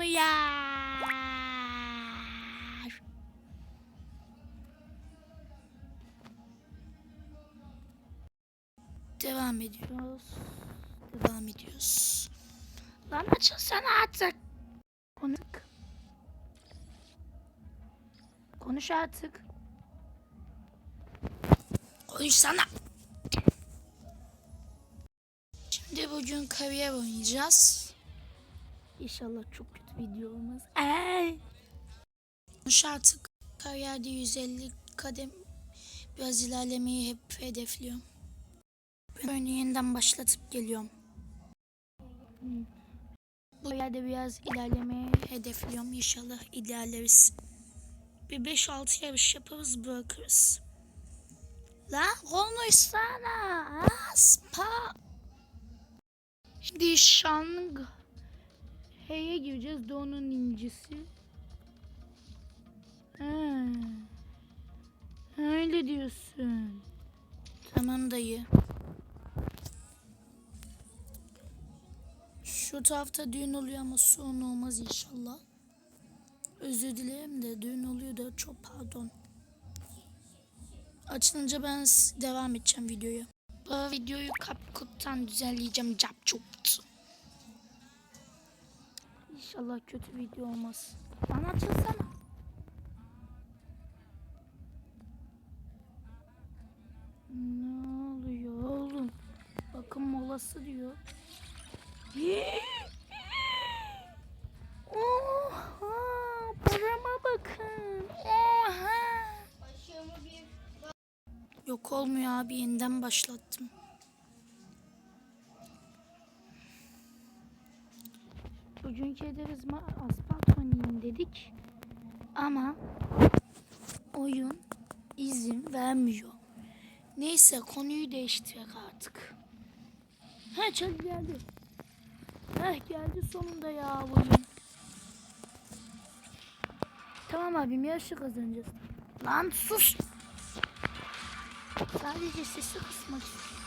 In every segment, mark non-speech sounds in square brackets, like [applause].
olmuyor. Devam ediyoruz. Devam ediyoruz. Lan açılsana artık. Konuş. Konuş artık. Konuşsana. Şimdi bugün kariyer oynayacağız. İnşallah çok kötü video olmaz. Ay. Konuş artık. Kariyerde 150 kadem biraz ilerlemeyi hep hedefliyorum. Ben oyunu yeniden başlatıp geliyorum. Bu yerde biraz ilerlemeyi hedefliyorum. İnşallah ilerleriz. Bir 5-6 yarış yaparız bırakırız. La konuşsana. Aspa. Şimdi Şang Hey'e gireceğiz. Doğu'nun incisi. Ha. Öyle diyorsun. Tamam dayı. Şu tarafta düğün oluyor ama son olmaz inşallah. Özür dilerim de düğün oluyor da çok pardon. Açılınca ben devam edeceğim videoyu. Bu videoyu CapCut'tan düzenleyeceğim. Cap çok. İnşallah kötü video olmaz. Bana açılsana. Ne oluyor oğlum? Bakın molası diyor. Oha! Parama bakın. Oha! Yok olmuyor abi yeniden başlattım. Bugünkü ederiz asfalt oynayayım dedik. Ama oyun izin vermiyor. Neyse konuyu değiştirek artık. Ha çak geldi. Heh geldi sonunda ya oyun. Tamam abim yarışı kazanacağız. Lan sus. Sadece sesi kısmak istiyorum.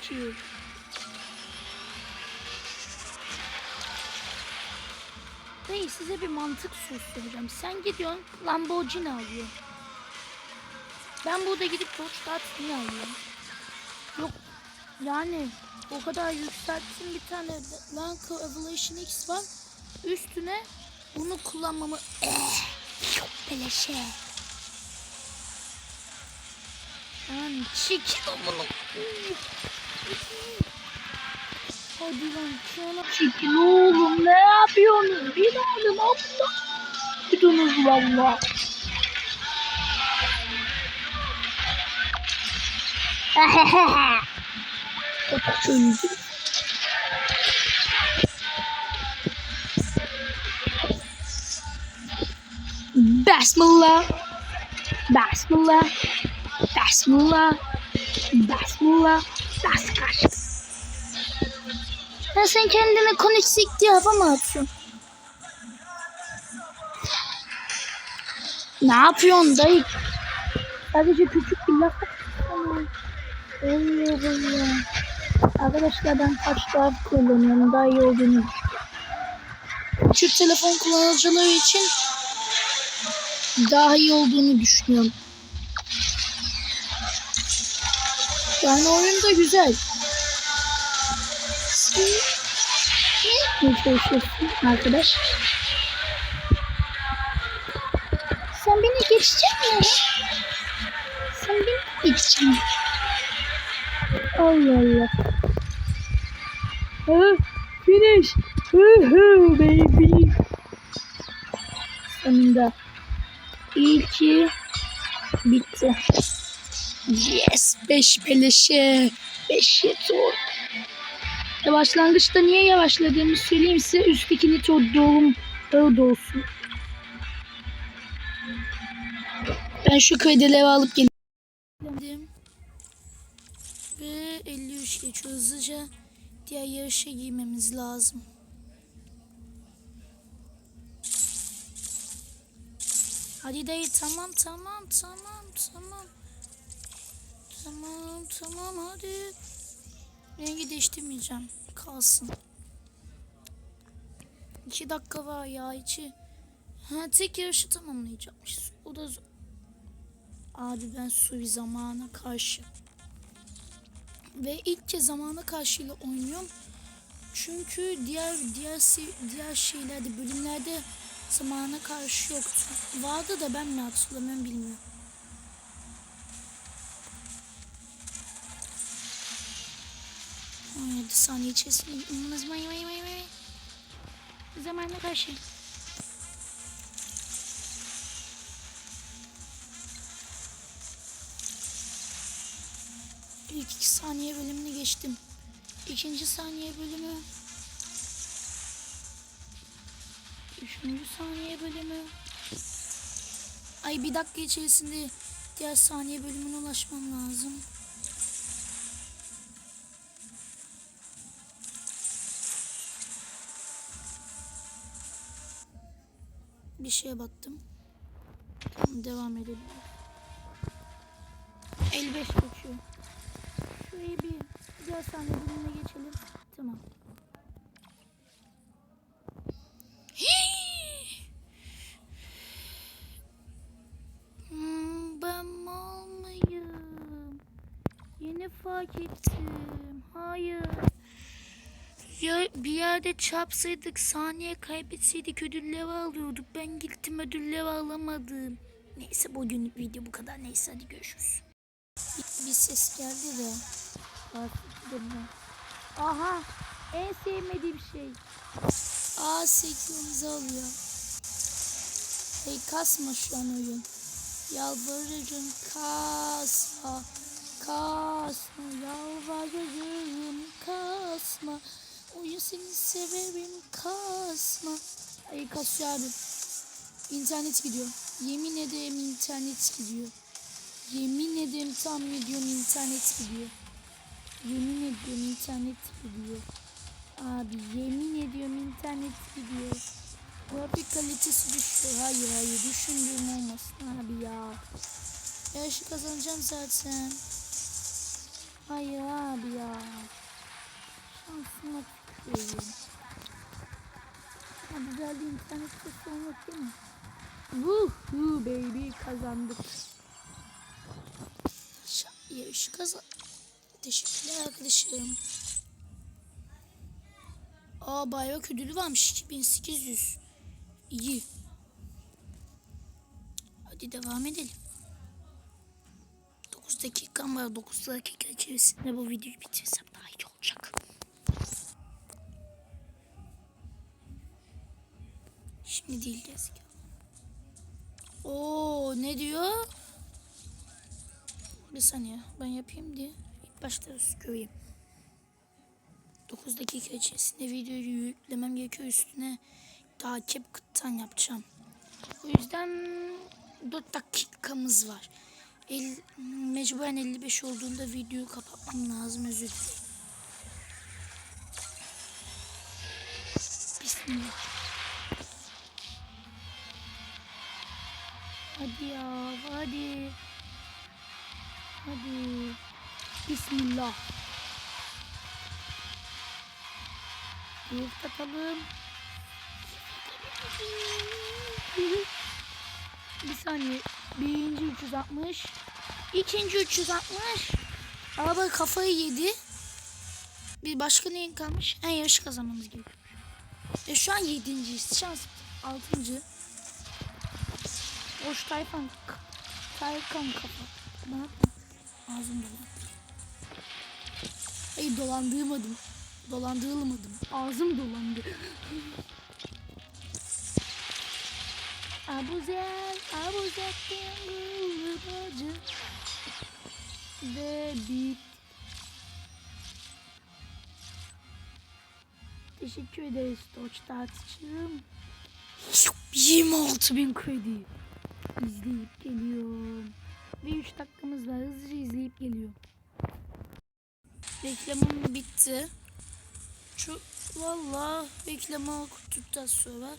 2 Dayı size bir mantık söyleyeceğim. Sen gidiyorsun Lamborghini alıyor. Ben burada gidip Dodge Datsun'u alıyorum. Yok yani o kadar yükselttim bir tane Land Evolution X var. Üstüne bunu kullanmamı yok beleşe. Lan çekil onu. Hadi lan şuna çekil oğlum ne yapıyorsunuz? Bir alın Allah. Gidiniz valla. Kapat öldü. Bismillah. Bismillah. Bismillah. Bismillah. Bas kaç. Ya sen kendine konuşsik diye hava mı atıyorsun? Ne yapıyorsun dayı? Sadece küçük bir laf atıyorsun. Olmuyor böyle. Arkadaşlar ben kaç kullanıyorum. Daha iyi olduğunu. Küçük telefon kullanıcıları için daha iyi olduğunu düşünüyorum. Yani oyun da güzel. Yapmaya çalışıyorsun arkadaş? Sen beni geçecek misin? Sen beni geçeceksin. Allah Allah. Ha, finish. Woohoo baby. Sonunda. İlki bitti. Yes. Beş beleşe. Beş yetor. Ya başlangıçta niye yavaşladığımı söyleyeyim size. Üsttekini çok doğum öyle olsun. Ben şu kaydeleri alıp geleyim. Ve 53 geçiyor hızlıca. Diğer yarışa girmemiz lazım. Hadi dayı tamam tamam tamam tamam. Tamam tamam hadi. Rengi değiştirmeyeceğim. Kalsın. 2 dakika var ya içi. Ha tek yarışı tamamlayacakmışız. O da zor. Abi ben su zamana karşı. Ve ilk kez zamana karşıyla oynuyorum. Çünkü diğer diğer diğer şeylerde bölümlerde zamana karşı yoktu. Vardı da ben mi hatırlamıyorum bilmiyorum. On yedi saniye içerisinde inanılmaz may may may may. Zamana karşı. İlk iki saniye bölümünü geçtim. İkinci saniye bölümü. Üçüncü saniye bölümü. Ay bir dakika içerisinde diğer saniye bölümüne ulaşmam lazım. Bir şeye baktım. Devam edelim. 55 geçiyor. Şurayı bir diğer saniye bölümüne geçelim. Tamam. Hmm, ben mal? Yeni fark ettim. Hayır. Ya bir yerde çarpsaydık, saniye kaybetseydik ödüller alıyorduk. Ben gittim ödüller alamadım. Neyse bugünlük video bu kadar. Neyse hadi görüşürüz. Bir, bir ses geldi de. Aha en sevmediğim şey. Aa senkronize oluyor. Hey kasma şu an oyun. Yalvarırım kasma. Kasma yalvarırım kasma. Oyun seni severim kasma. Ay kasıyor abi. İnternet gidiyor. Yemin ederim internet gidiyor. Yemin ederim tam ediyorum internet gidiyor. Yemin ediyorum internet gidiyor. Abi yemin ediyorum internet gidiyor. Grafik kalitesi düştü. Hayır hayır düşündüğüm olmasın abi ya. Yarışı kazanacağım zaten. Hayır abi ya. Şansıma tüküreyim. Ha güzel bir internet sesi değil mi? Woohoo baby kazandık. Şa- Yarışı kazan. Teşekkürler arkadaşım. Aa bayrak ödülü varmış 2800. İyi. Hadi devam edelim. 9 dakikam var. 9 dakika içerisinde bu videoyu bitirsem daha iyi olacak. Şimdi değil gerizekalı. Oo ne diyor? Bir saniye ben yapayım diye ilk başta göreyim. 9 dakika içerisinde videoyu yüklemem gerekiyor üstüne takip kıttan yapacağım. O yüzden 4 dakikamız var. El, mecburen 55 olduğunda videoyu kapatmam lazım özür dilerim. Bismillah. Hadi ya hadi. Hadi. Bismillah. Bir katalım. Bir saniye. Birinci 360. ikinci 360. Araba kafayı yedi. Bir başka neyin kalmış? En yarışı kazanmamız gerekiyor. E şu an yedinciyiz. Şans altıncı. Boş Tayfan. Tayfan kafa. Ne yaptın? Ağzım dolandı. Hayır dolandırmadım. Dolandırılmadım. Ağzım dolandı. [laughs] Abuzel, abuzel, bacı. Ve bit. Teşekkür ederiz Doç tartışırım. 26 bin kredi. İzleyip geliyorum. Ve 3 dakikamız var. Hızlıca izleyip geliyorum. Reklamım bitti. Şu valla reklama okuttuktan sonra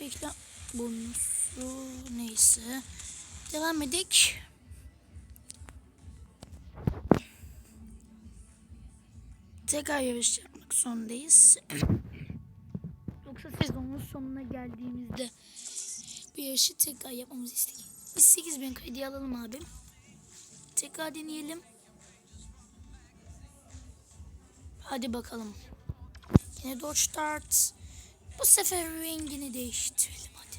reklam bonusu neyse. Devam edek. Tekrar yarış yapmak zorundayız. [clears throat] Yoksa sezonun sonuna geldiğimizde bu yarışı tekrar yapmamızı istedik. Biz 8000 kredi alalım abi. Tekrar deneyelim. Hadi bakalım. Yine Dodge Dart. Bu sefer rengini değiştirelim hadi.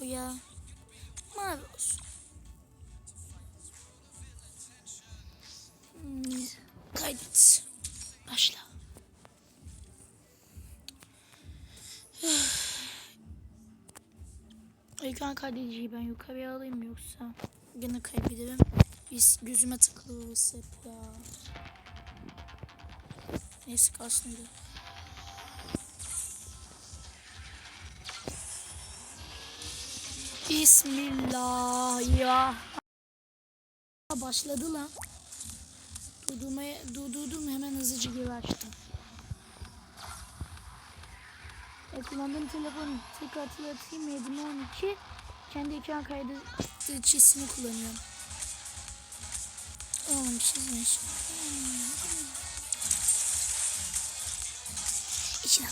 Boya mavi olsun. Hmm, Kaydet. Başla. Ekran kaydediciyi ben yukarıya alayım yoksa gene kaybederim. Biz gözüme takılı orası hep ya. Neyse kalsın öyle. Bismillah ya. Başladı lan. Durdurmaya, durdurdum hemen hızlıca geri açtım. E, kullandığım telefon tekrar hatırlatayım 712 kendi ekran kaydedichisini kullanıyorum. Oğlum çizmiş. İçine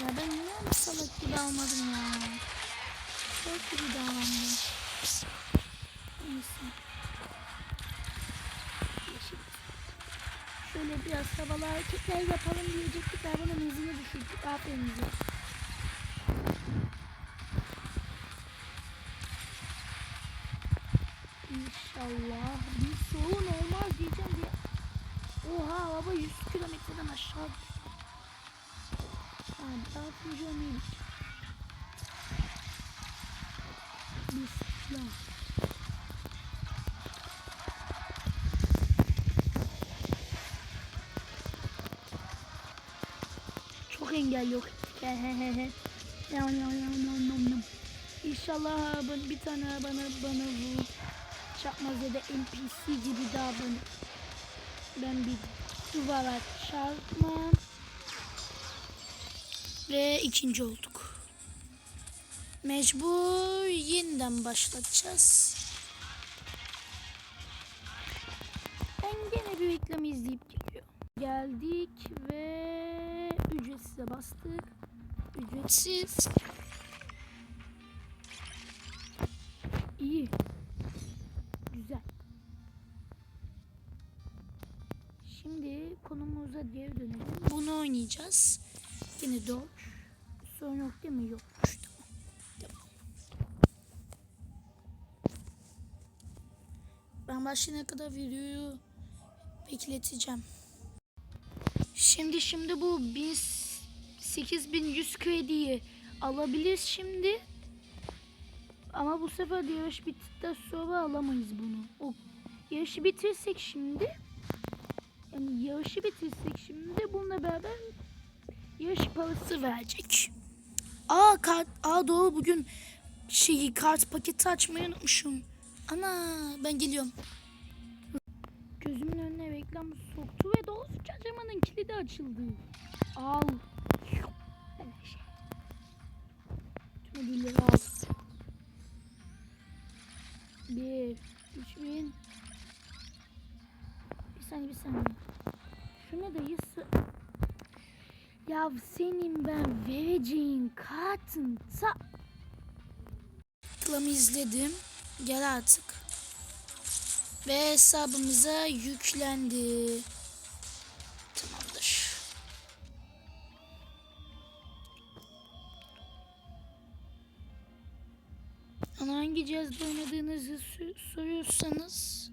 Ya ben niye salak gibi almadım ya? Çok gibi davrandım. Neyse. Şöyle biraz havalı hareketler yapalım diyecektik. Ben bunun hızını düşürdük. Aferin bize. İnşallah bir sorun olmaz diyeceğim diye. Oha araba 100 kilometreden aşağı. Abi atmayacağım hiç. Bismillah. Engel yok. Yam yam bir tane bana bana bu çarpmaz ya da NPC gibi davranır. Ben bir duvara çarpmam. Ve ikinci olduk. Mecbur yeniden başlatacağız. Ben gene bir reklam izleyip geliyor. Geldik ücretsize bastık. Ücretsiz. İyi. Güzel. Şimdi konumuza geri dönelim. Bunu oynayacağız. Yine Dodge. Sorun yok değil mi? Yokmuş. Tamam. Tamam. Ben başlayana kadar videoyu bekleteceğim. Şimdi şimdi bu 1000 8100 krediyi alabiliriz şimdi. Ama bu sefer de yarış bittikten sonra alamayız bunu. O yarışı bitirsek şimdi yani yarışı bitirsek şimdi bununla beraber yarış parası verecek. Aa kart, aa doğru bugün şeyi kart paketi açmayı unutmuşum. Ana ben geliyorum. Gözümün önüne reklam soktu ve doğrusu çacırmanın kilidi açıldı. Al. Şey. Tüm ödülleri al. Bir, üç. Bir saniye bir saniye. Şuna da yısı. Ya senin ben vereceğin kartın ta... Reklamı izledim. Gel artık. Ve hesabımıza yüklendi. tarzda oynadığınızı soruyorsanız